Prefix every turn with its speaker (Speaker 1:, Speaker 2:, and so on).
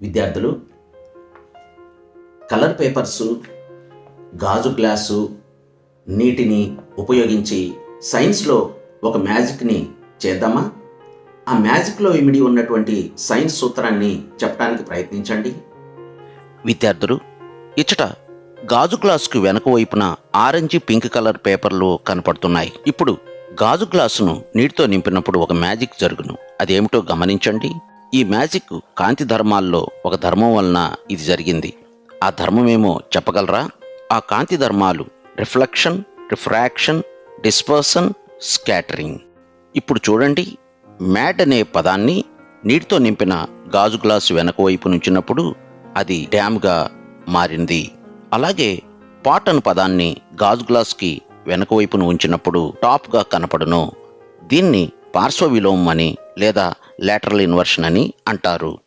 Speaker 1: విద్యార్థులు colour papers గాజు glass నీటిని ఉపయోగించి సైన్స్లో ఒక మ్యాజిక్ని చేద్దామా? ఆ మ్యాజిక్లో ఇమిడి ఉన్నటువంటి సైన్స్ సూత్రాన్ని చెప్పడానికి ప్రయత్నించండి.
Speaker 2: విద్యార్థులు ఇచ్చట గాజు గ్లాసుకు వెనక వైపున ఆరెంజ్ పింక్ కలర్ పేపర్లు కనపడుతున్నాయి. ఇప్పుడు గాజు గ్లాసును నీటితో నింపినప్పుడు ఒక మ్యాజిక్ జరుగును. అదేమిటో గమనించండి. ఈ మ్యాజిక్ కాంతి ధర్మాల్లో ఒక ధర్మం వలన ఇది జరిగింది. ఆ ధర్మమేమో చెప్పగలరా? ఆ కాంతి ధర్మాలు రిఫ్లెక్షన్ రిఫ్రాక్షన్ డిస్పర్సన్ స్కాటరింగ్. ఇప్పుడు చూడండి మ్యాట్ అనే పదాన్ని నీటితో నింపిన గాజు గ్లాసు వెనక వైపు నుంచినప్పుడు అది డ్యామ్గా మారింది. అలాగే పాట్ అను పదాన్ని గాజు గ్లాస్కి వెనక వైపును ఉంచినప్పుడు టాప్గా కనపడును. దీన్ని పార్శ్వ విలోమం అని లేదా లేటరల్ ఇన్వర్షన్ అని అంటారు.